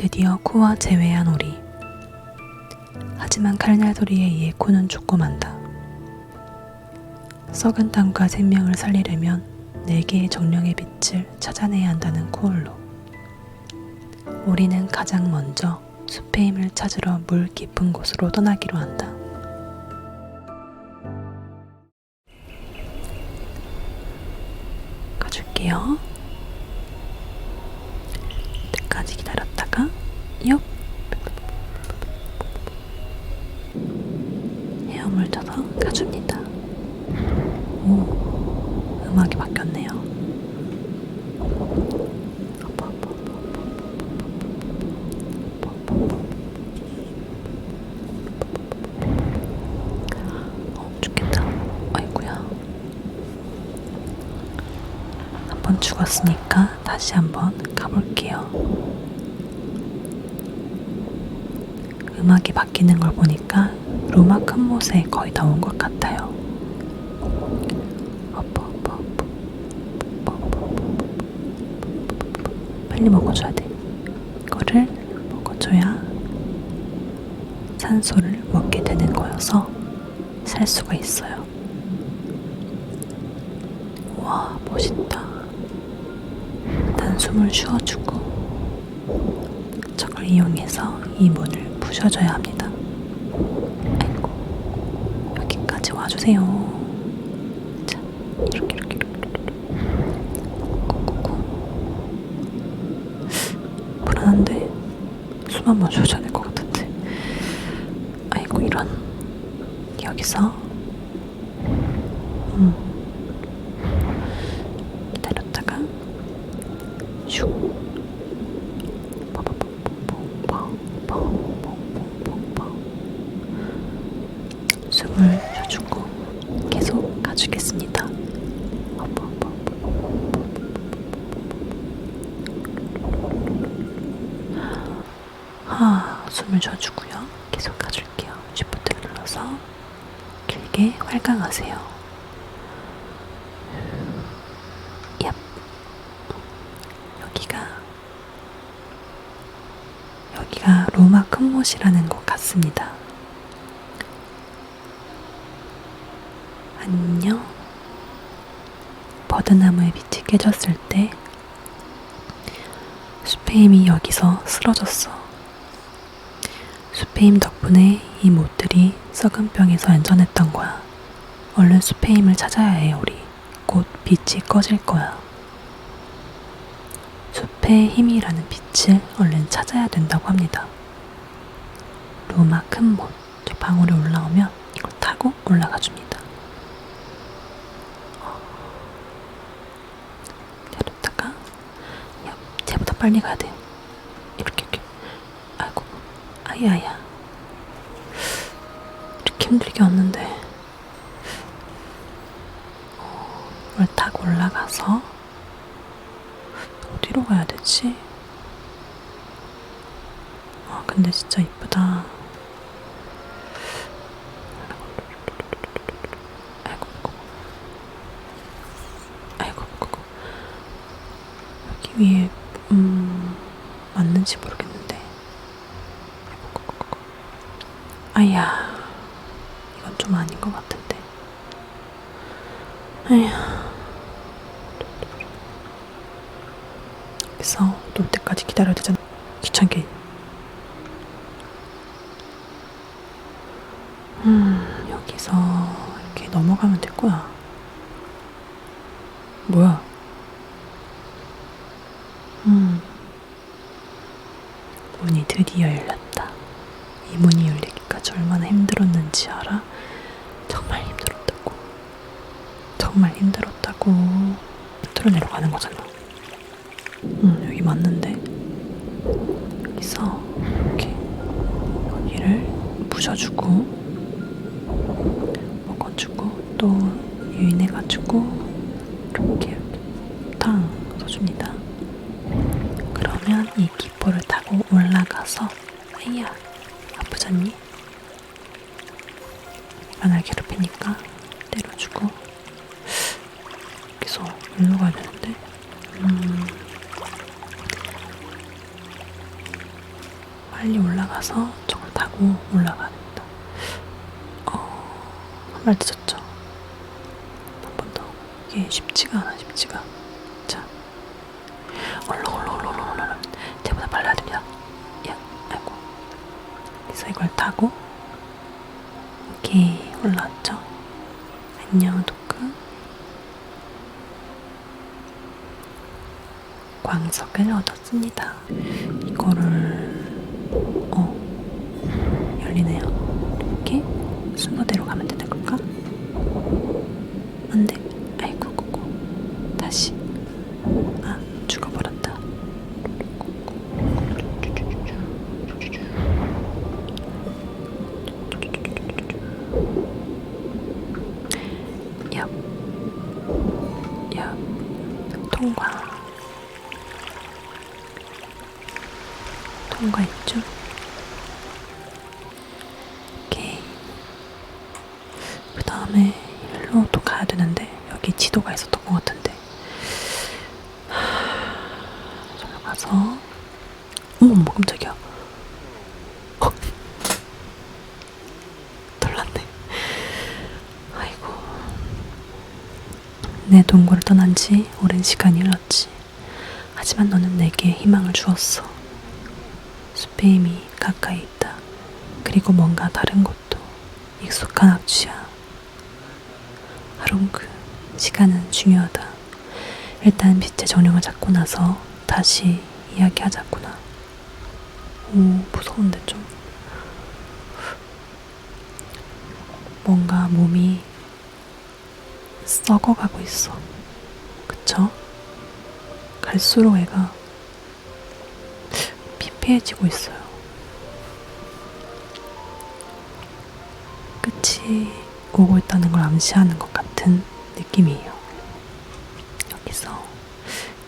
드디어 코와 제외한 오리. 하지만 칼날 소리에 의해 코는 죽고 만다. 썩은 땅과 생명을 살리려면 네 개의 정령의 빛을 찾아내야 한다는 코올로. 오리는 가장 먼저 숲의 힘을 찾으러 물 깊은 곳으로 떠나기로 한다. 가줄게요. 때까지 기다렸다가 옆 헤엄을 쳐서 가줍니다. 오, 음악이 바뀌었네요. 어, 죽겠다. 아이고야. 한번 죽었으니까 다시 한번 가볼게요. 음악이 바뀌는 걸 보니까 로마 큰 못에 거의 다 온 것 같아요. 빨리 먹어줘야 돼. 이거를 먹어줘야 산소를 먹게 되는 거여서 살 수가 있어요. 와, 멋있다. 일단 숨을 쉬어주고 저걸 이용해서 이 문을 부셔줘야 합니다. 아이고, 여기까지 와주세요. 자, 이렇게, 이렇게, 이렇게. 꾹꾹꾹. 불안한데 숨 한번 쉬어줘야 될 것 같은데. 아이고, 이런. 여기서 음. 기다렸다가 슉 숨을 쉬어주고 계속 가주겠습니다. 하, 숨을 쉬어주 고요. 계속 가줄게요. 쉬프트를 눌러서 길게 활강하세요. 얍. 여기가 여기가 로마 큰못이라는 곳 같습니다. 안녕. 버드나무의 빛이 깨졌을 때 힘이 여기서 쓰러졌어. 힘 덕분에 이 못들이 썩은 병에서 안전했던 거야. 얼른 힘을 찾아야 해, 우리. 곧 빛이 꺼질 거야. 숲의 힘이라는 빛을 얼른 찾아야 된다고 합니다. 로마 큰 못, 저 방울에 올라오면 이걸 타고 올라가 줍니다. 기다렸다가, 야, 쟤보다 빨리 가야 돼. 이렇게, 이렇게. 아이고, 아야야. 힘들게 왔는데. 어, 이걸 타고 올라가서, 어디로 가야 되지? 아, 근데 진짜 이쁘다. 아이고, 아이고, 아이고, 아이고. 여기 위에, 음, 맞는지 모르겠는데. 아야, 좀 아닌 것 같은데. 아야. 그래서 놀 때까지 기다려야 되잖아. 귀찮게. 음, 여기서 이렇게 넘어가면 될 거야. 뭐야? 음. 문이 드디어 열렸다. 또 유인해가지고 이렇게 탕 써줍니다. 그러면 이 기포를 타고 올라가서 아야 아프잖니? 맨날 괴롭히니까 때려주고 여기서 일로 가야 되는데 음 빨리 올라가서 저걸 타고 올라가야 됩니다. 어, 한발 늦었죠. 이게 쉽지가 않아, 쉽지가. 자, 얼른, 얼른, 얼른, 얼른, 얼른. 제보다 빨라야 됩니다. 야, 아이고. 그래서 이걸 타고, 오케이, 올라왔죠. 안녕, 도크. 광석을 얻었습니다. 이거를 어 열리네요. 이렇게 순서대로 가면 동굴을 떠난 지 오랜 시간이 흘렀지. 하지만 너는 내게 희망을 주었어. 숲의 힘이 가까이 있다. 그리고 뭔가 다른 것도 익숙한 악취야. 하롱크, 시간은 중요하다. 일단 빛의 전형을 잡고 나서 다시 이야기하자꾸나. 오, 무서운데 좀. 뭔가 몸이 썩어가고 있어. 그쵸? 갈수록 애가 피폐해지고 있어요. 끝이 오고 있다는 걸 암시하는 것 같은 느낌이에요. 여기서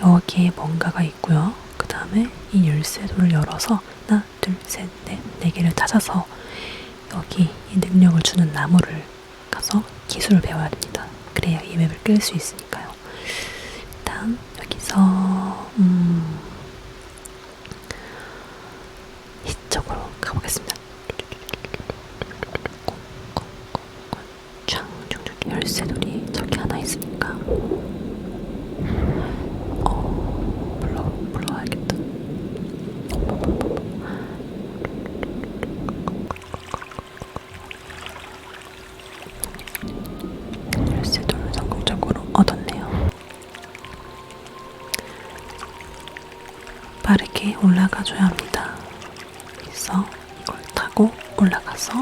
여기에 뭔가가 있고요. 그 다음에 이 열쇠도를 열어서 하나, 둘, 셋, 넷, 네 개를 찾아서 여기 이 능력을 주는 나무를 가서 기술을 배워야 됩니다. 그래야 이 맵을 깰수 있으니까요. 일단 여기서 음, 이쪽으로 가보겠습니다. 빠르게 올라가줘야 합니다. 그래서 이걸 타고 올라가서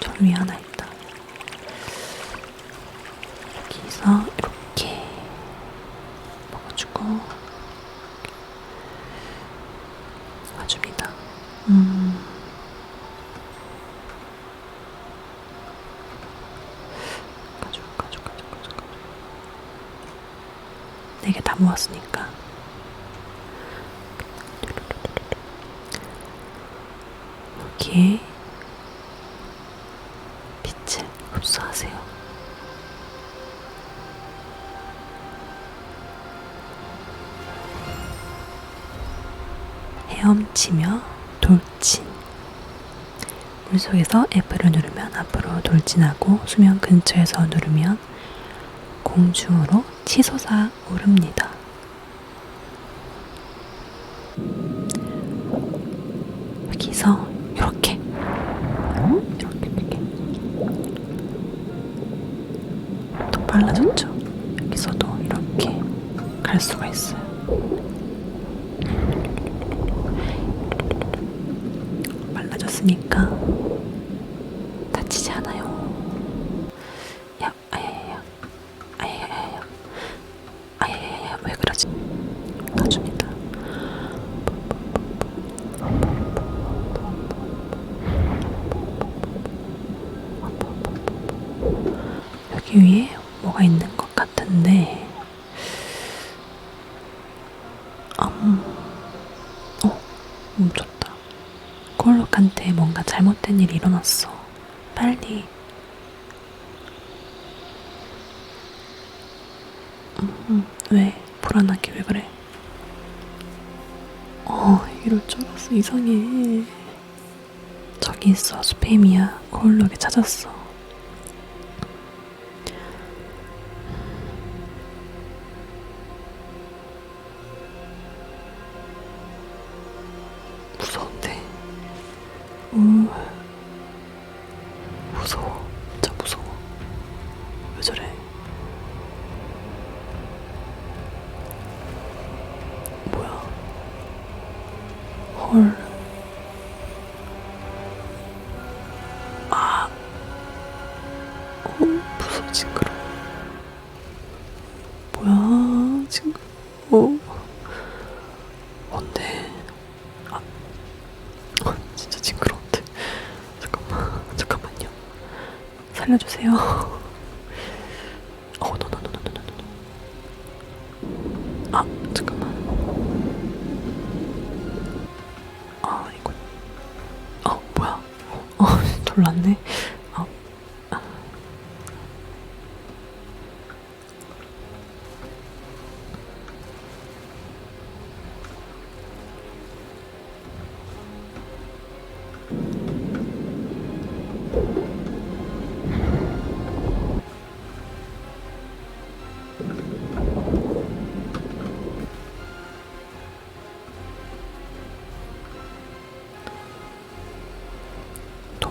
저 위에 하나 있다. 여기서 이렇게 먹어주고 가줍니다. 음. 가져, 가져, 가져, 가져, 가져. 네개 다 모았으니까. 여기에 빛을 흡수하세요. 헤엄치며 돌진. 물속에서 F를 누르면 앞으로 돌진하고 수면 근처에서 누르면 공중으로 치솟아 오릅니다. 여기서 이렇게 이렇게 이렇게 더 빨라졌죠? 여기서도 이렇게 갈 수가 있어요. 빨라졌으니까 다치지 않아요. 야, 아야야야, 아야야야, 아야야야, 왜 그러지? 놔줍니다. 여기 위에 뭐가 같은데, 음, 어, 멈췄다. 콜록한테 뭔가 잘못된 일이 일어났어. 빨리. 음, 왜? 불안하게 왜 그래? 어, 이럴 줄 알았어. 이상해. 저기 있어. 스팸이야. 거울록에 찾았어. 징그러. 뭐야, 징그러. 어. 뭔데? 아. 어, 진짜 징그러운데. 잠깐만, 잠깐만요. 살려주세요. 놀랐네.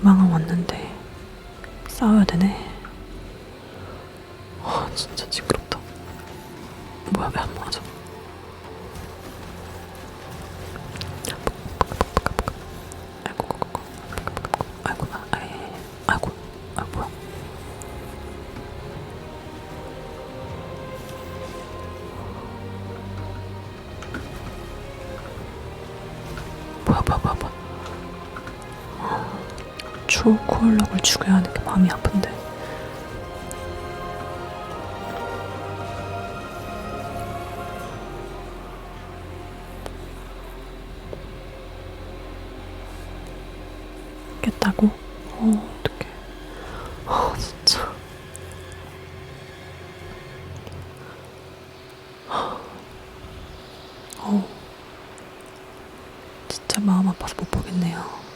도망은 왔는데 싸워야 되네. 아 진짜 징그럽다. 뭐야 왜 안 맞아? 아이고 뭐야 뭐야 뭐야? 주 코얼럭을 죽여야 하는 게 마음이 아픈데. 깼다고? 어, 어떡해. 아, 진짜. 어, 진짜 마음 아파서 못 보겠네요.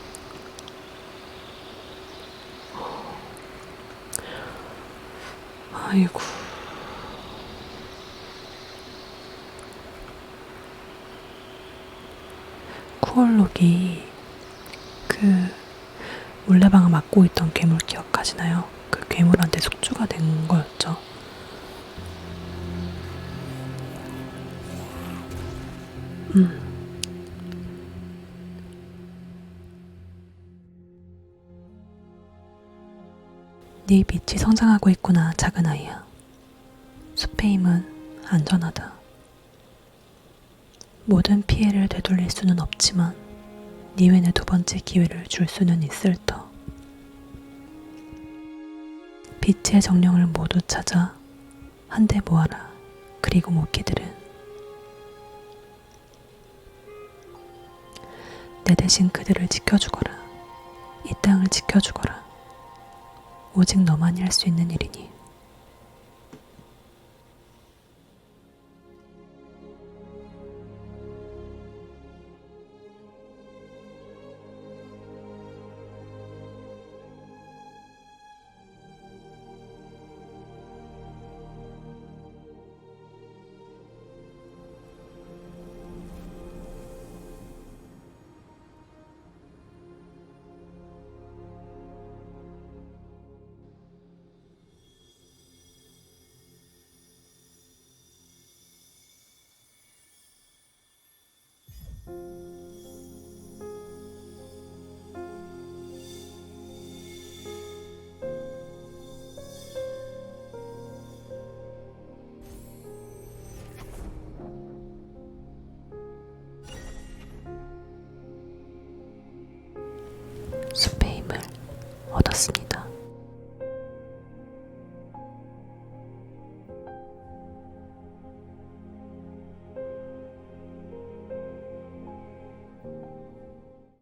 아이고. 쿠얼록이 그 물레방아 맡고 있던 괴물 기억하시나요? 그 괴물한테 숙주가 된 거였죠. 음. 네 빛이 성장하고 있구나, 작은 아이야. 숲의 힘은 안전하다. 모든 피해를 되돌릴 수는 없지만 니웬의 두 번째 기회를 줄 수는 있을 터. 빛의 정령을 모두 찾아 한데 모아라. 그리고 모키들은 내 대신 그들을 지켜주거라. 이 땅을 지켜주거라. 오직 너만이 할 수 있는 일이니.